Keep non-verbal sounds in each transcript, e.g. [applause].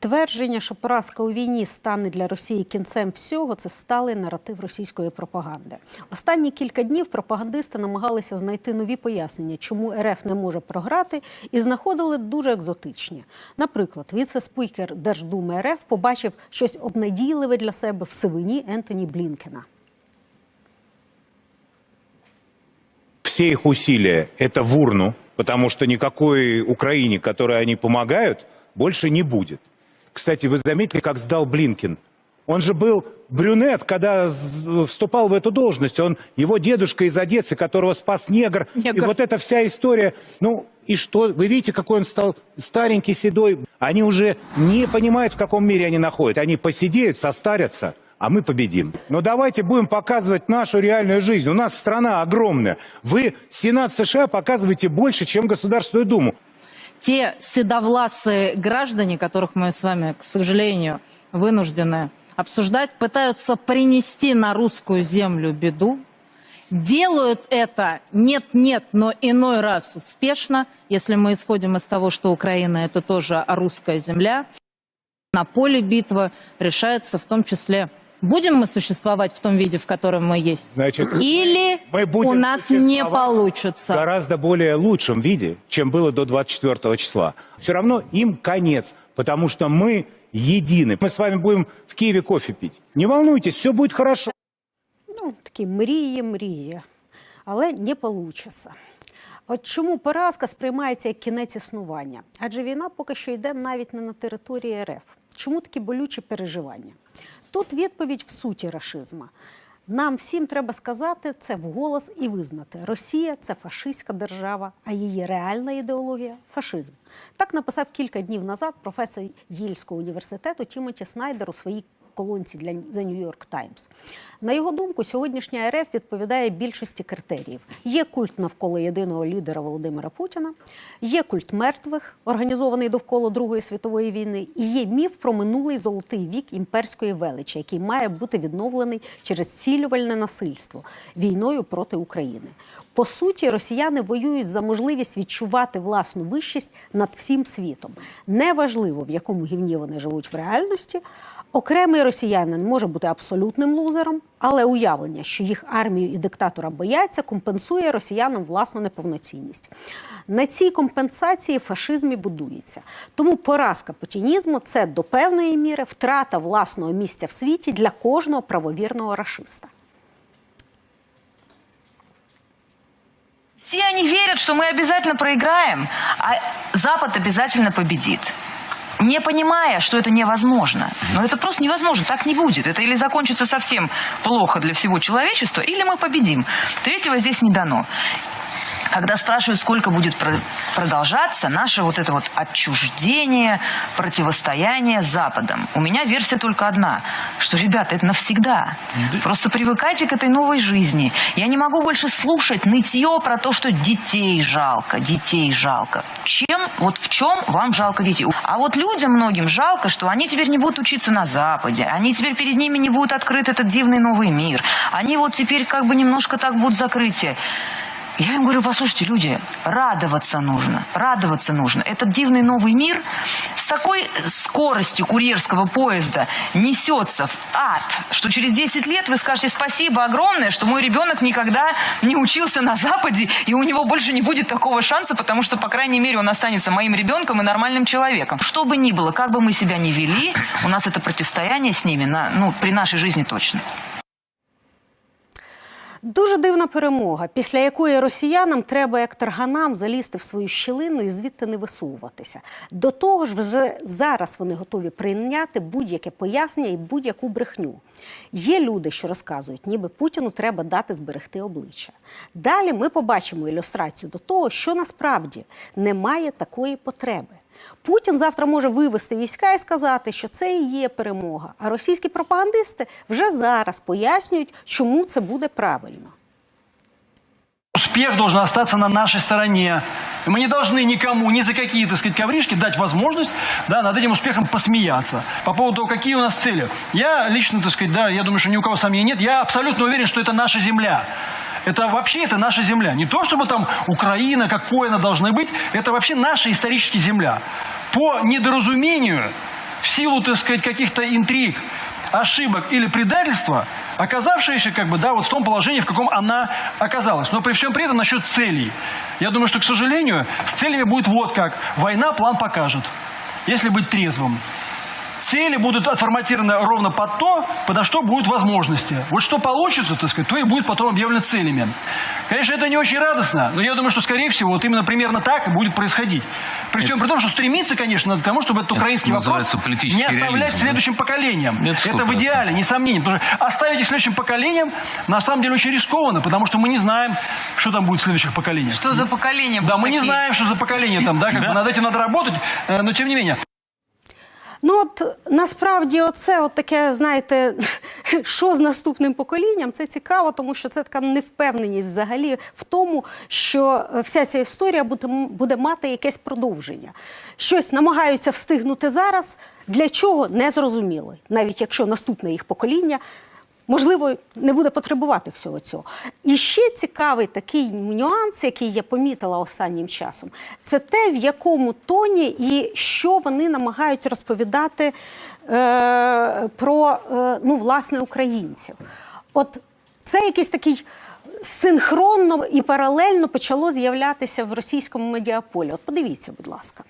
Твердження, що поразка у війні стане для Росії кінцем всього, це сталий наратив російської пропаганди. Останні кілька днів пропагандисти намагалися знайти нові пояснення, чому РФ не може програти, і знаходили дуже екзотичні. Наприклад, віце-спікер Держдуми РФ побачив щось обнадійливе для себе в сивині Ентоні Блінкена. все их усилия – это в урну, потому что никакой Украине, которой они помогают, больше не будет. Кстати, вы заметили, как сдал Блинкин? Он же был брюнет, когда вступал в эту должность. Он, его дедушка из Одессы, которого спас негр. И Негр. вот эта вся история. Ну, и что? Вы видите, какой он стал старенький, седой. Они уже не понимают, в каком мире они находятся. Они посидеют, состарятся, а мы победим. Но давайте будем показывать нашу реальную жизнь. У нас страна огромная. Вы, Сенат США, показываете больше, чем Государственную Думу. Те седовласые граждане, которых мы с вами, к сожалению, вынуждены обсуждать, пытаются принести на русскую землю беду, делают это нет-нет, но иной раз успешно, если мы исходим из того, что Украина это тоже русская земля. На поле битвы решается в том числе, будем мы существовать в том виде, в котором мы есть, Значит, или мы будем у нас не существовать получится. в гораздо более лучшем виде, чем было до 24 числа. Все равно им конец, потому что мы едины. Мы с вами будем в Киеве кофе пить. Не волнуйтесь, все будет хорошо. Ну, такі мрії, мрії, але не вийде. От чому поразка сприймається як кінець існування? Адже війна поки що йде навіть не на території РФ. Чому такі болючі переживання? Тут відповідь в суті рашизма. Нам всім треба сказати це вголос і визнати: Росія це фашистська держава, а її реальна ідеологія фашизм. Так написав кілька днів назад професор Єльського університету Тімоті Снайдер у своїй колонці для The New York Times. На його думку, сьогоднішня РФ відповідає більшості критеріїв. Є культ навколо єдиного лідера Володимира Путіна, є культ мертвих, організований довкола Другої світової війни, і є міф про минулий золотий вік імперської величі, який має бути відновлений через цілювальне насильство війною проти України. По суті, росіяни воюють за можливість відчувати власну вищість над всім світом. Неважливо, в якому гівні вони живуть в реальності. Окремий росіянин може бути абсолютним лузером, але уявлення, що їх армію і диктатора бояться, компенсує росіянам власну неповноцінність. На цій компенсації фашизм і будується. Тому поразка путінізму це до певної міри втрата власного місця в світі для кожного правовірного рашиста. Все они верят, что мы обязательно проиграем, а Запад обязательно победит Не понимая, что это невозможно. Но это просто невозможно, так не будет. Это или закончится совсем плохо для всего человечества, или мы победим. Третьего здесь не дано. Когда спрашивают, сколько будет про- продолжаться наше вот это вот отчуждение, противостояние Западом, у меня версия только одна, что, ребята, это навсегда. Просто привыкайте к этой новой жизни. Я не могу больше слушать нытье про то, что детей жалко, детей жалко. Чем, вот в чем вам жалко детей? А вот людям многим жалко, что они теперь не будут учиться на Западе, они теперь перед ними не будет открыт этот дивный новый мир. Они вот теперь как бы немножко так будут закрытие. Я им говорю, послушайте, люди, радоваться нужно, радоваться нужно. Этот дивный новый мир с такой скоростью курьерского поезда несется в ад, что через 10 лет вы скажете спасибо огромное, что мой ребенок никогда не учился на Западе, и у него больше не будет такого шанса, потому что, по крайней мере, он останется моим ребенком и нормальным человеком. Что бы ни было, как бы мы себя ни вели, у нас это противостояние с ними, на, ну, при нашей жизни точно. Дуже дивна перемога, після якої росіянам треба як тарганам залізти в свою щілину і звідти не висовуватися. До того ж, вже зараз вони готові прийняти будь-яке пояснення і будь-яку брехню. Є люди, що розказують, ніби Путіну треба дати зберегти обличчя. Далі ми побачимо ілюстрацію до того, що насправді немає такої потреби. Путін завтра може вивести війська і сказати, що це і є перемога. А російські пропагандисти вже зараз пояснюють, чому це буде правильно. Успех должен остаться на нашей стороне. И мы не должны никому, ни за какие, так сказать, ковришки дать возможность да, над этим успехом посмеяться. По поводу того, какие у нас цели. Я лично, так сказать, да, я думаю, что ни у кого сомнений нет. Я абсолютно уверен, что это наша земля. Это вообще это наша земля. Не то, чтобы там Украина, какой она должна быть. Это вообще наша историческая земля. По недоразумению в силу, так сказать, каких-то интриг, ошибок или предательства, оказавшаяся как бы, да, вот в том положении, в каком она оказалась. Но при всем при этом насчет целей. Я думаю, что, к сожалению, с целями будет вот как. Война план покажет, если быть трезвым. Цели будут отформатированы ровно под то, подо что будут возможности. Вот что получится, так сказать, то и будет потом объявлено целями. Конечно, это не очень радостно, но я думаю, что, скорее всего, вот именно примерно так и будет происходить. При всем при том, что стремиться, конечно, к тому, чтобы этот украинский вопрос не оставлять реализм, да. следующим поколениям. Это Это в 100%. идеале, несомненно. Потому что оставить их следующим поколениям на самом деле очень рискованно, потому что мы не знаем, что там будет в следующих поколениях. Что за поколение? Да, мы не такие? знаем, что за поколение там, да, как бы над этим надо работать, э, но тем не менее. Ну от насправді, оце от таке, знаєте, [laughs] що з наступним поколінням, це цікаво, тому що це така невпевненість взагалі в тому, що е, вся ця історія буде, буде мати якесь продовження. Щось намагаються встигнути зараз, для чого не зрозуміло, навіть якщо наступне їх покоління. Можливо, не буде потребувати всього цього. І ще цікавий такий нюанс, який я помітила останнім часом, це те, в якому тоні і що вони намагають розповідати е, про е, ну, власне українців. От це якийсь такий синхронно і паралельно почало з'являтися в російському медіаполі. От подивіться, будь ласка.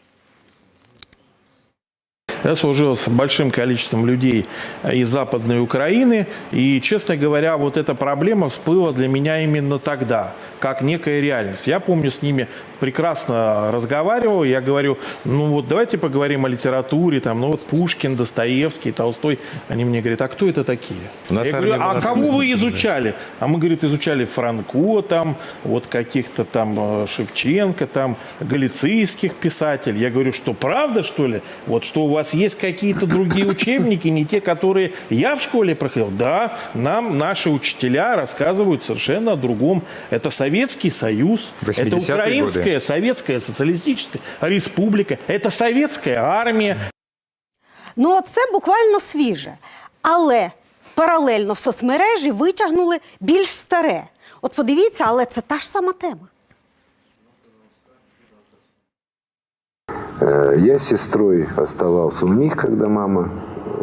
Я служил с большим количеством людей из Западной Украины, и, честно говоря, вот эта проблема всплыла для меня именно тогда, как некая реальность. Я помню, с ними прекрасно разговаривал, я говорю, ну вот давайте поговорим о литературе, там, ну вот Пушкин, Достоевский, Толстой. Они мне говорят, а кто это такие? У нас я говорю, а кого вы такая». изучали? А мы, говорит, изучали Франко, там, вот каких-то там э, Шевченко, там, галицийских писателей. Я говорю, что правда, что ли? Вот что у вас есть какие-то другие учебники, не те, которые я в школе проходил? Да, нам наши учителя рассказывают совершенно о другом. Это Советский Союз, это 80-е Украинская Советская Социалистическая Республика, это Советская армия, Ну, це буквально свіже. Але паралельно в соцмережі витягнули більш старе. От подивіться, але це та ж сама тема. Э, Я с сестрой оставался у них, когда мама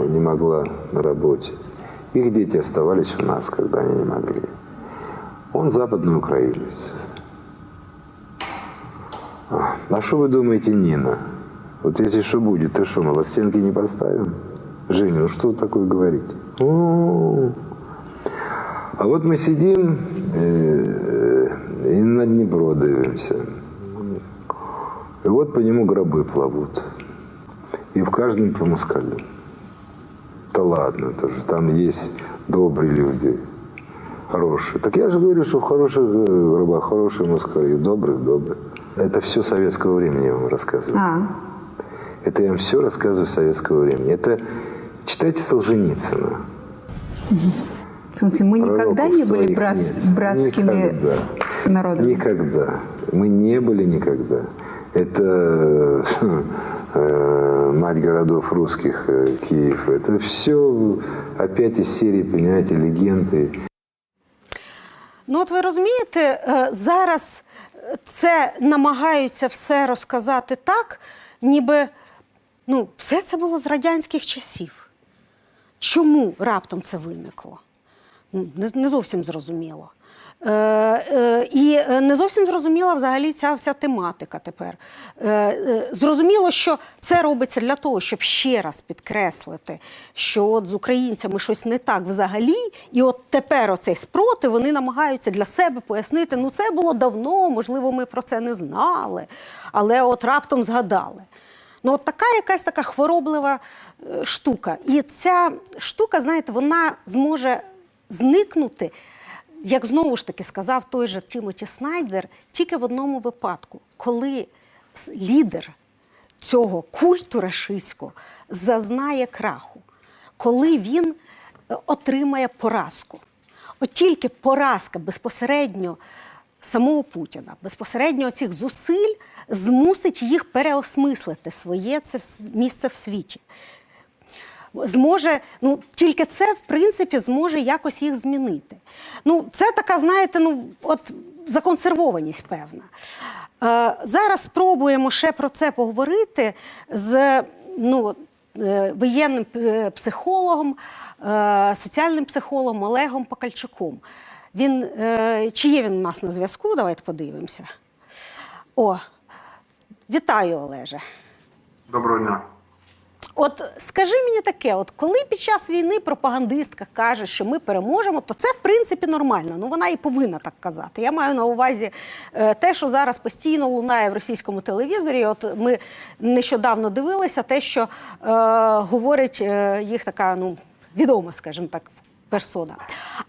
не могла на работе. Их дети оставались у нас, когда они не могли. Он западный украинец. А что вы думаете, Нина? Вот если что будет, то что, мы вас стенки не поставим? Женя, ну что такое говорите? О, А вот мы сидим э, и на Днепро дивимся. И вот по нему гробы плавут. И в каждом по москалю. Да ладно, тоже там есть добрые люди, хорошие. Так я же говорю, что в хороших э, гробах хорошие москали, добрых, добрых. Это все советского времени я вам рассказываю. Это я вам все рассказываю советского времени. Это читайте Солженицына. В смысле, мы никогда не были братс- нет. братскими Никогда. народами? Никогда. Мы не были никогда. Это э, мать городов русских, э, Киев. Это все опять из серии, понимаете, легенды. Ну, от ви розумієте, е, зараз це намагаються все розказати так, ніби ну, все це було з радянських часів. Чому раптом це виникло? Ну, Не, не зовсім зрозуміло. Е, е, і не зовсім зрозуміла взагалі ця вся тематика тепер. Е, зрозуміло, що це робиться для того, щоб ще раз підкреслити, що от з українцями щось не так взагалі, і от тепер оцей спротив вони намагаються для себе пояснити, ну це було давно, можливо, ми про це не знали, але от раптом згадали. Ну, от така якась така хвороблива штука. І ця штука, знаєте, вона зможе зникнути, як знову ж таки сказав той же Тімоті Снайдер, тільки в одному випадку, коли лідер цього культу рашистського зазнає краху, коли він е, отримає поразку. От тільки поразка безпосередньо самого Путіна, безпосередньо цих зусиль змусить їх переосмислити своє це місце в світі. Зможе, ну тільки це в принципі зможе якось їх змінити. Ну, це така, знаєте, ну от законсервованість певна. Е, зараз спробуємо ще про це поговорити з ну, е, воєнним е, психологом, е, соціальним психологом Олегом Покальчуком. Він, е, чи є він у нас на зв'язку? Давайте подивимося. О, вітаю, Олеже. Доброго дня. От скажи мені таке: от коли під час війни пропагандистка каже, що ми переможемо, то це в принципі нормально. Ну вона і повинна так казати. Я маю на увазі е, те, що зараз постійно лунає в російському телевізорі. От ми нещодавно дивилися те, що е, говорить е, їх така, ну відома, скажімо так, персона.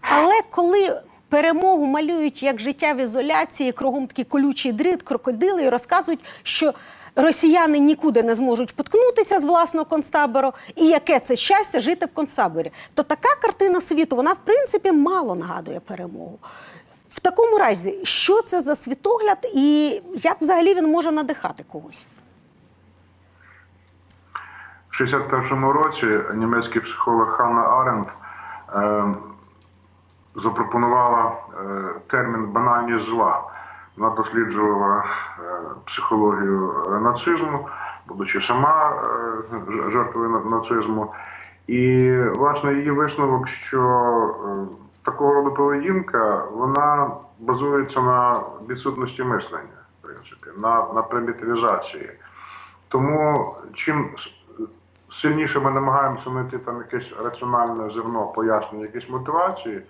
Але коли перемогу малюють як життя в ізоляції, кругом такий колючий дріт, крокодили і розказують, що росіяни нікуди не зможуть поткнутися з власного концтабору, і яке це щастя жити в концтаборі. То така картина світу, вона в принципі мало нагадує перемогу. В такому разі, що це за світогляд, і як взагалі він може надихати когось? В 61-му році німецький психолог Ханна Аренд е, запропонувала е, термін банальність зла. Вона досліджувала е, психологію нацизму, будучи сама е, жертвою нацизму. І, власне, її висновок, що е, такого роду поведінка вона базується на відсутності мислення, в принципі, на, на примітивізації. Тому чим сильніше ми намагаємося знайти там якесь раціональне зерно, пояснення, якісь мотивації,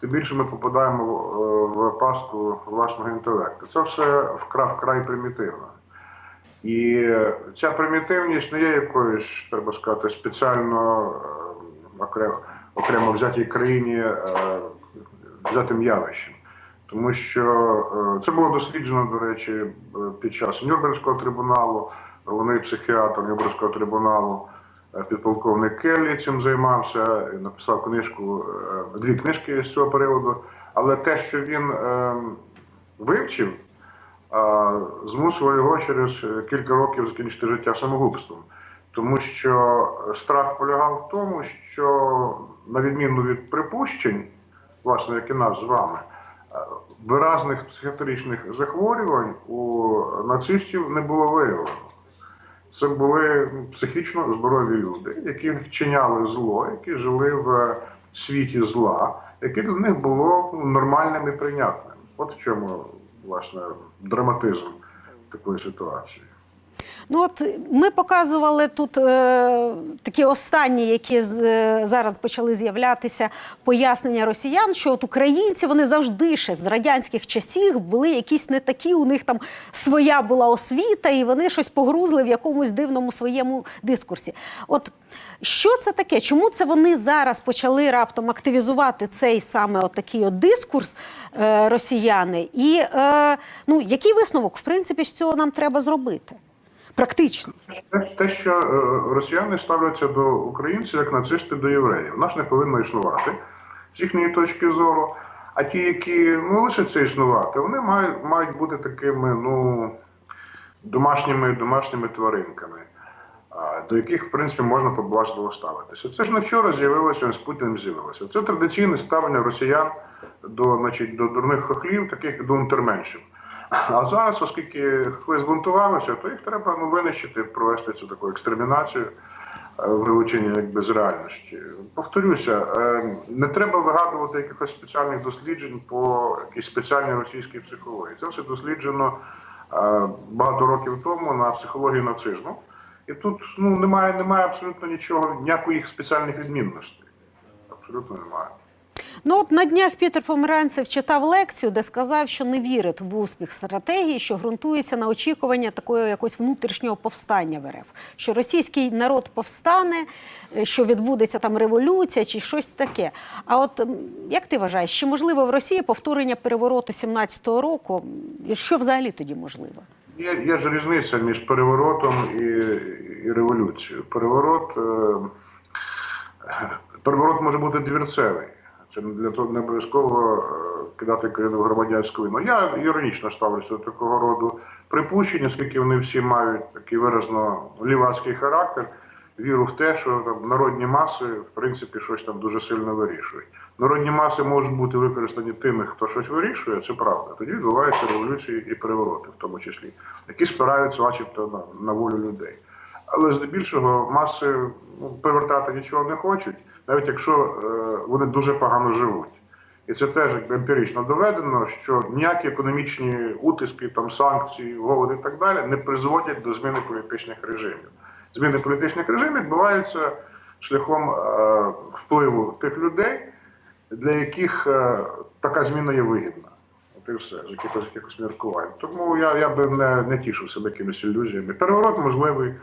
тим більше ми попадаємо в, в пастку власного інтелекту. Це все вкрай вкрай примітивно. І ця примітивність не є якоюсь, треба сказати, спеціально е, окремо, окремо взятій країні е, взятим явищем. Тому що е, це було досліджено, до речі, е, під час Нюрнберзького трибуналу, вони психіатр Нюрнберзького трибуналу, е, підполковник Келлі цим займався, написав книжку, е, дві книжки з цього періоду. Але те, що він е, вивчив, змусило його через кілька років закінчити життя самогубством. Тому що страх полягав в тому, що на відміну від припущень, власне, як і нас з вами, е, виразних психіатричних захворювань у нацистів не було виявлено. Це були психічно здорові люди, які вчиняли зло, які жили в світі зла, яке для них було нормальним і прийнятним. От в чому власне драматизм такої ситуації. Ну от ми показували тут е, такі останні, які з, е, зараз почали з'являтися пояснення росіян, що от українці вони завжди ще з радянських часів були якісь не такі. У них там своя була освіта, і вони щось погрузли в якомусь дивному своєму дискурсі. От що це таке? Чому це вони зараз почали раптом активізувати цей саме от от дискурс е, росіяни? І е, ну який висновок в принципі з цього нам треба зробити? Практично. Те, що е, росіяни ставляться до українців як нацисти до євреїв, нас не повинно існувати з їхньої точки зору. А ті, які ну, лишаться існувати, вони мають, мають бути такими ну, домашніми, домашніми тваринками, до яких, в принципі, можна поблажливо ставитися. Це ж не вчора з'явилося, з Путіним з'явилося. Це традиційне ставлення росіян до, значить, до дурних хохлів, таких до унтерменшів. А зараз, оскільки хтось збунтувалися, то їх треба ну, винищити, провести цю таку екстремінацію, е, вилучення якби з реальності. Повторюся, е, не треба вигадувати якихось спеціальних досліджень по якійсь спеціальній російській психології. Це все досліджено е, багато років тому на психології нацизму. І тут ну, немає, немає абсолютно нічого, ніякої спеціальних відмінностей. Абсолютно немає. Ну от на днях Пітер Померанцев читав лекцію, де сказав, що не вірить в успіх стратегії, що ґрунтується на очікування такого якогось внутрішнього повстання в РФ. Що російський народ повстане, е, що відбудеться там революція чи щось таке. А от як ти вважаєш, чи можливо в Росії повторення перевороту 17-го року? Що взагалі тоді можливо? Є, є ж різниця між переворотом і, і революцією. Переворот, е, переворот може бути двірцевий. Це для того не обов'язково е, кидати країну в громадянську війну. Я іронічно ставлюся до такого роду припущень, оскільки вони всі мають такий виразно лівацький характер. Віру в те, що там народні маси в принципі щось там дуже сильно вирішують. Народні маси можуть бути використані тими, хто щось вирішує, це правда. Тоді відбуваються революції і перевороти, в тому числі, які спираються, начебто, на, на волю людей. але здебільшого маси ну, повертати нічого не хочуть, навіть якщо е, вони дуже погано живуть. І це теж емпірично доведено, що ніякі економічні утиски, там санкції, голод і так далі не призводять до зміни політичних режимів. Зміни політичних режимів відбуваються шляхом е, впливу тих людей, для яких е, така зміна є вигідна. От і все, з якихось, якихось міркувань. Тому я, я би не, не тішив себе якимись ілюзіями. Переворот можливий,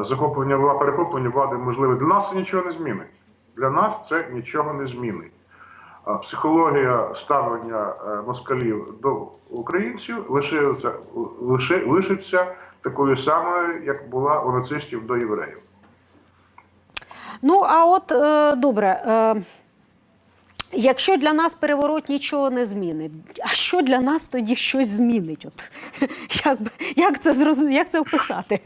захоплення перехоплення влади можливе. Для нас це нічого не змінить. Для нас це нічого не змінить. Психологія ставлення е, москалів до українців лишилася, лишиться такою самою, як була у нацистів до євреїв. Ну, а от е, добре. Е, Якщо для нас переворот нічого не змінить, а що для нас тоді щось змінить? От [laughs] як, як це зрозу- як це описати?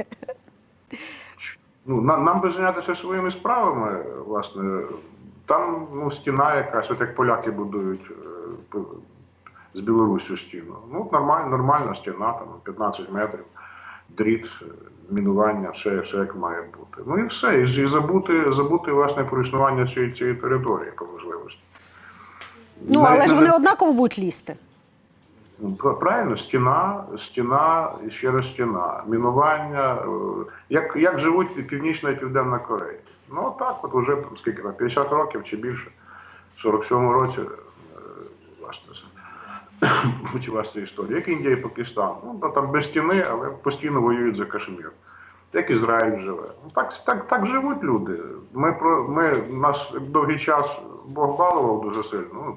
Ну, нам, нам би зайнятися своїми справами, власне. Там ну, стіна якась, от як поляки будують е, з Білоруссю стіну. Ну, нормальна, нормальна стіна, там 15 метрів, дріт, е, мінування, все, все як має бути. Ну і все. І, і забути, забути власне про існування цієї, цієї території по можливості. Ну, Навіть але ж вони за- однаково будуть лізти. Пра- Правильно, стіна, стіна і ще раз стіна, мінування. е, Як, як живуть Північна і Південна Корея? Ну так, от уже скільки там, 50 років чи більше, в 47-му році, е, власне, це- [clears throat] почалася історія. Як Індія і Пакистан. Ну, там без стіни, але постійно воюють за Кашмір. Як Ізраїль живе. Ну, так, так, так живуть люди. Ми, про, ми, нас довгий час Бог балував дуже сильно. Ну,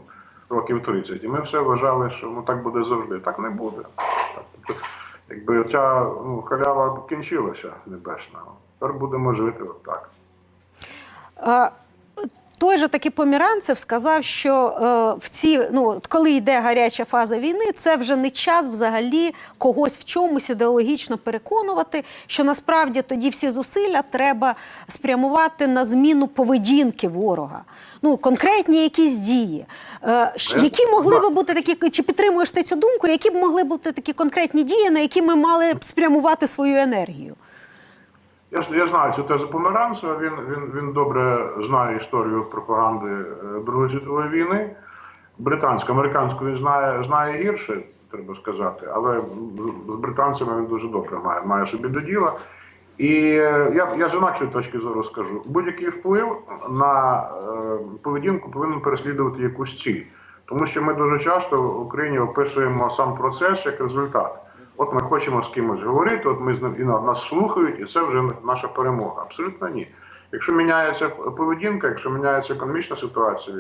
років 30. І ми все вважали, що ну так буде завжди. Так не буде. Тобто, якби ця ну, халява кінчилася небесна. Тепер будемо жити отак. Той же таки Поміранцев сказав, що е, в ці, ну, коли йде гаряча фаза війни, це вже не час взагалі когось в чомусь ідеологічно переконувати, що насправді тоді всі зусилля треба спрямувати на зміну поведінки ворога. Ну, конкретні якісь дії. Е, які могли би бути такі, чи підтримуєш ти цю думку, які б могли бути такі конкретні дії, на які ми мали б спрямувати свою енергію? Я я знаю цю тезу Померанцева, він, він, він добре знає історію пропаганди е, Другої світової війни. Британську, американську він знає, знає гірше, треба сказати, але з- з британцями він дуже добре має, має собі до діла. І е, я, я з інакшої точки зору скажу: будь-який вплив на е, поведінку повинен переслідувати якусь ціль. Тому що ми дуже часто в Україні описуємо сам процес як результат. От ми хочемо з кимось говорити, от ми з і на- нас слухають, і це вже наша перемога. Абсолютно ні. Якщо міняється поведінка, якщо міняється економічна ситуація,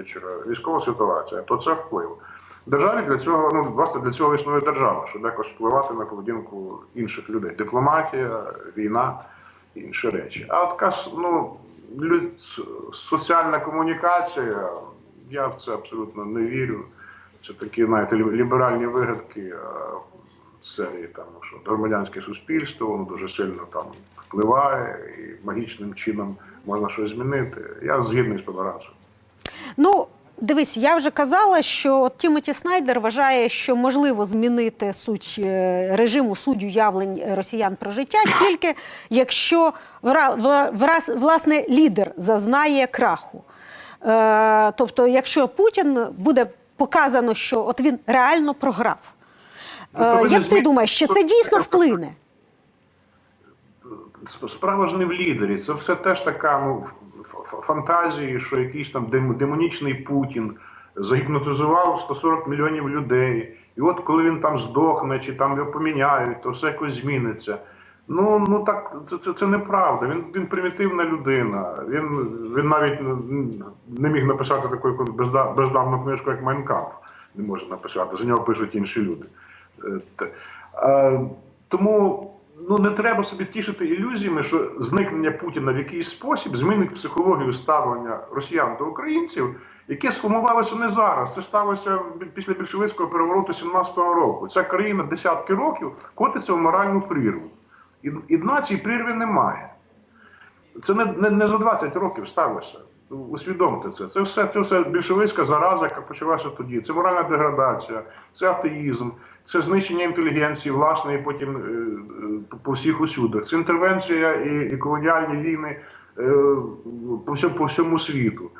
військова ситуація, то це вплив. Державі для цього, ну власне для цього існує держава, щоб якось впливати на поведінку інших людей. Дипломатія, війна інші речі. А от ну, люд... соціальна комунікація, я в це абсолютно не вірю. Це такі, знаєте, ліберальні вигадки серії там, ну, що громадянське суспільство, воно дуже сильно там впливає і магічним чином можна щось змінити. Я згідний з Помаранцем. Ну, дивись, я вже казала, що от Тімоті Снайдер вважає, що можливо змінити суть е, режиму суть уявлень росіян про життя, тільки якщо враз- власне лідер зазнає краху. Е, тобто, якщо Путін буде показано, що от він реально програв. Як ти думаєш, чи це дійсно вплине? Справа ж не в лідері. Це все теж така ну, фантазії, що якийсь там демонічний Путін загіпнотизував 140 мільйонів людей. І от коли він там здохне, чи там його поміняють, то все якось зміниться. Ну, ну так, це, це, це неправда. Він, він примітивна людина. Він, він навіть не- не міг написати таку бездавну книжку, як Майнкамп. Не може написати. За нього пишуть інші люди. Е, тому ну не треба собі тішити ілюзіями, що зникнення Путіна в якийсь спосіб змінить психологію ставлення росіян до українців, яке сформувалося не зараз. Це сталося після більшовицького перевороту 17-го року. Ця країна десятки років котиться в моральну прірву. І, і дна цій прірві немає. Це не, не, не за 20 років сталося. Усвідомте це. Це все, це все більшовицька зараза, яка почалася тоді. Це моральна деградація, це атеїзм, Це знищення інтелігенції власної, потім е, е, по- всіх усюдах. Це інтервенція і, і колоніальні війни е, по всьому, по всьому світу.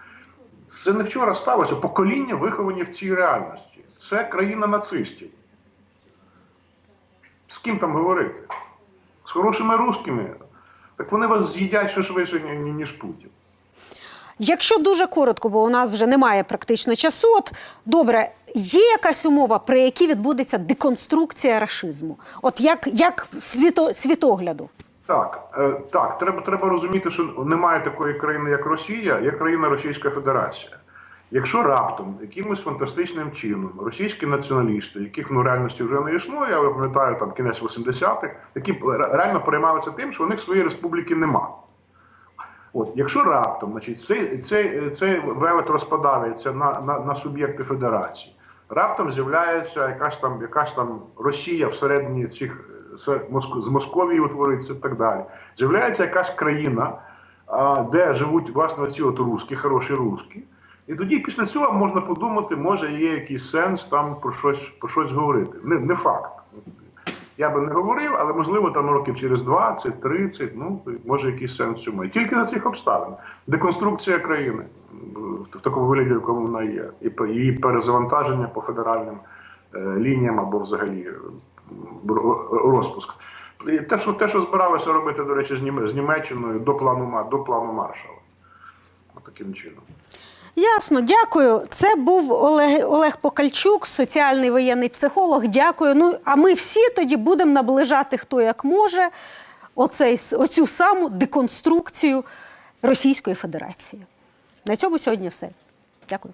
Це не вчора сталося. Покоління виховані в цій реальності. Це країна нацистів. З ким там говорити? З хорошими русскими. Так вони вас з'їдять ще швидше, ні- ні- ніж Путін. Якщо дуже коротко, бо у нас вже немає практично часу, от добре, є якась умова, при якій відбудеться деконструкція рашизму? От як, як світо, світогляду? Так, е, так, треба, треба розуміти, що немає такої країни, як Росія, є країна Російська Федерація. Якщо раптом якимось фантастичним чином російські націоналісти, яких ну реальності вже не існує, я пам'ятаю там кінець 80-х, які ре- реально переймалися тим, що у них своєї республіки нема. От, якщо раптом значить, цей, цей, цей велет розпадається на, на, на суб'єкти федерації, раптом з'являється якась там, якась там Росія всередині цих з Московії утвориться і так далі. З'являється якась країна, де живуть власне оці от русські, хороші русські. І тоді після цього можна подумати, може є якийсь сенс там про щось, про щось говорити. Не, не факт. Я би не говорив, але можливо там років через 20, 30, ну може якийсь сенс цьому. І тільки за цих обставин. Деконструкція країни в такому вигляді, в якому вона є, і її перезавантаження по федеральним е, лініям або взагалі розпуск. І те, що те, що збиралося робити, до речі, з Німеччиною до плану до плану Маршала. Таким чином. Ясно, дякую. Це був Олег, Олег Покальчук, соціальний воєнний психолог. Дякую. Ну а ми всі тоді будемо наближати хто як може оцей, оцю саму деконструкцію Російської Федерації. На цьому сьогодні все. Дякую.